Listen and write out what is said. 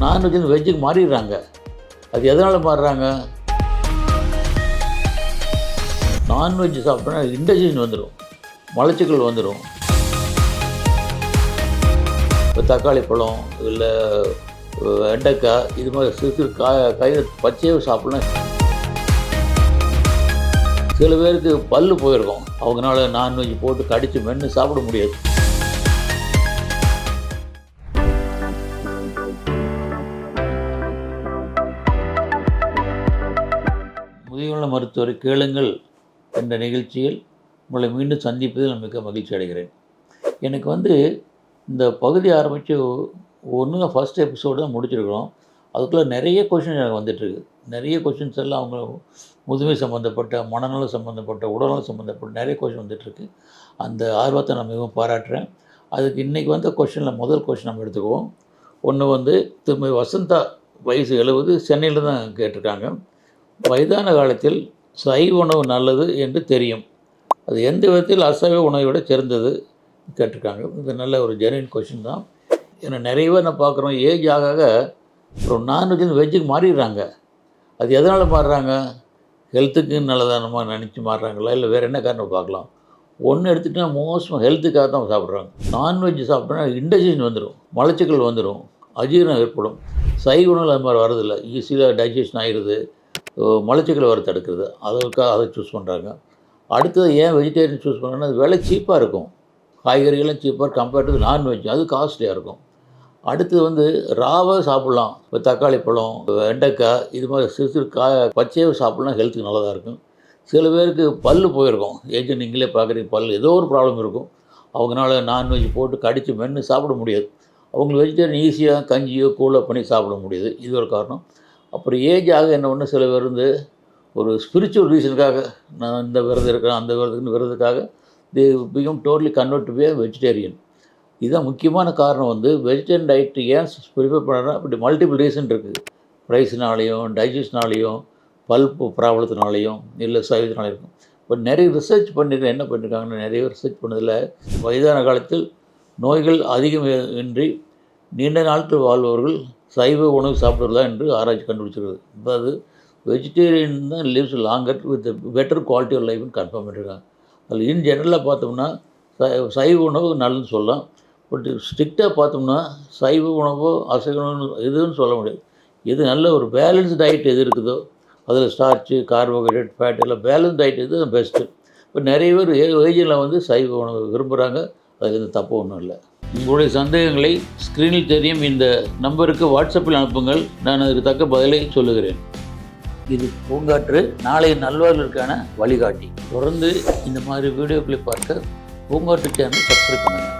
Non veg வெஜ்ஜுக்கு மாறிடுறாங்க. அது எதனால் மாறுறாங்க? நான்வெஜ் சாப்பிட்டா இண்டஜன் வந்துடும் மலச்சிக்கல் வந்துடும் இப்போ தக்காளி பழம் இல்லை வெண்டைக்காய் இது மாதிரி சிறு சிறு காய் காய் பச்சையாக சாப்பிடலாம். சில பேருக்கு பல்லு போயிருக்கும். அவங்களால நான்வெஜ் போட்டு கடித்து மென்று சாப்பிட முடியாது. முதியவள மருத்துவரை கேளுங்கள் என்ற நிகழ்ச்சியில் உங்களை மீண்டும் சந்திப்பதில் நான் மிக மகிழ்ச்சி அடைகிறேன். எனக்கு வந்து இந்த பகுதி ஆரம்பித்து ஒன்று ஃபஸ்ட் எபிசோடு தான் முடிச்சிருக்கிறோம். அதுக்குள்ளே நிறைய கொஷின் எனக்கு வந்துட்டுருக்கு. நிறைய கொஷின்ஸ் எல்லாம் அவங்க முதுமை சம்மந்தப்பட்ட மனநலம் சம்மந்தப்பட்ட உடல்நலம் சம்மந்தப்பட்ட நிறைய கொஷின் வந்துட்டுருக்கு. அந்த ஆர்வத்தை நான் மிகவும் பாராட்டுறேன். அதுக்கு இன்றைக்கி வந்த கொஷனில் முதல் கொஷின் நம்ம எடுத்துக்குவோம். ஒன்று வந்து திரும்ப வசந்தா வயசு எழுபது சென்னையில் தான் கேட்டிருக்காங்க. வயதான காலத்தில் சைவ உணவு நல்லது என்று தெரியும். அது எந்த விதத்தில் அசைவ உணவை விட சிறந்தது கேட்டிருக்காங்க. இது நல்ல ஒரு ஜெனுவின் கொஷின் தான். ஏன்னா நிறைய பேர் நான் பார்க்குறோம் ஏஜ் ஆக ஆக அப்புறம் நான்வெஜ் வெஜ்ஜுக்கு மாறிடுறாங்க. அது எதனால் மாறுறாங்க? ஹெல்த்துக்கு நல்லதானமாக நினச்சி மாறுறாங்களா? இல்லை வேறு என்ன காரணம் பார்க்கலாம். ஒன்று எடுத்துகிட்டா மோஸ்ட்மாக ஹெல்த்துக்காக தான் சாப்பிட்றாங்க. நான்வெஜ் சாப்பிட்டா இண்டஜன் வந்துடும் மலச்சிக்கல் வந்துடும் அஜீரணம் ஏற்படும். சைவ உணவு அது மாதிரி வரதில்லை ஈஸியாக டைஜஷன் ஆகிடுது மலச்சிக்கல் வர தடுக்கிறது அதற்காக அதை சூஸ் பண்ணுறாங்க அடுத்தது ஏன் வெஜிடேரியன் சூஸ் பண்ணுறாங்கன்னா அது விலை சீப்பாக இருக்கும். காய்கறிகளும் சீப்பாக கம்பேர்ட் டு நான்வெஜ் அது காஸ்ட்லியாக இருக்கும். அடுத்தது வந்து ராவாக சாப்பிட்லாம். இப்போ தக்காளி பழம் வெண்டைக்காய் இது மாதிரி சிறு சிறு காய் பச்சையாக சாப்பிட்லாம் ஹெல்த்துக்கு நல்லதாக இருக்கும். சில பேருக்கு பல் போயிருக்கும். ஏஜ் நீங்களே பார்க்குறீங்க பல் ஏதோ ஒரு ப்ராப்ளம் இருக்கும். அவங்களால நான்வெஜ் போட்டு கடித்து மென்று சாப்பிட முடியாது. அவங்களுக்கு வெஜிடேரியன் ஈஸியாக கஞ்சியோ கூலோ பண்ணி சாப்பிட முடியுது. இது ஒரு காரணம். அப்புறம் ஏஜ் ஆக என்ன ஒன்று சில பேர் வந்து ஒரு ஸ்பிரிச்சுவல் ரீசனுக்காக நான் இந்த விரதம் இருக்கிறேன் அந்த விரதத்துக்கு விரதத்துக்காக the become totally convert to be vegetarian இதுதான் முக்கியமான காரணம் வந்து வெஜிடேரியன் டயட் ஏன் ப்ரிஃபர் பண்ணுறேன்னா இப்படி மல்டிபிள் ரீசன் இருக்குது ப்ரைஸ்னாலேயும் டைஜஷனாலேயும் பல்ப்பு ப்ராப்ளத்தினாலையும் இல்லை சைவத்தினாலையும் இருக்கும். இப்போ நிறைய ரிசர்ச் பண்ணியிருக்கேன் என்ன பண்ணியிருக்காங்கன்னா நிறைய ரிசர்ச் பண்ணதில் வயதான காலத்தில் நோய்கள் அதிகம் இன்றி நீண்ட நாட்கள் வாழ்பவர்கள் சைவ உணவு சாப்பிடுறதா என்று ஆராய்ச்சி கண்டுபிடிச்சிருக்குது இப்போ அது வெஜிடேரியன் தான் lives longer with better quality of லைஃப்னு கன்ஃபார்ம் பண்ணியிருக்காங்க அதில் இன் ஜெனரலாக பார்த்தோம்னா சை- சைவ உணவு நல்லதுன்னு சொல்லலாம். பட் ஸ்ட்ரிக்டாக பார்த்தோம்னா சைவ உணவோ அசைவ உணவு எதுன்னு சொல்ல முடியாது. எது நல்ல ஒரு பேலன்ஸ் டயட் எது இருக்குதோ அதில் ஸ்டார்ச்சு கார்போஹைட்ரேட் ஃபேட் எல்லாம் பேலன்ஸ் டயட் எது பெஸ்ட்டு இப்போ நிறைய பேர் ஏஜில் வந்து சைவ உணவு விரும்புகிறாங்க அதில் எந்த தப்பு ஒன்றும் இல்லை. உங்களுடைய சந்தேகங்களை ஸ்க்ரீனில் தெரியும். இந்த நம்பருக்கு வாட்ஸ்அப்பில் அனுப்புங்கள். நான் அதற்கு தக்க பதிலை சொல்லுகிறேன். இது பூங்காற்று. நாளைய நல்வாழ்விற்கான வழிகாட்டி. தொடர்ந்து இந்த மாதிரி வீடியோக்களை பார்க்க பூங்காற்று சேனல் சப்ஸ்கிரைப் பண்ணுங்கள்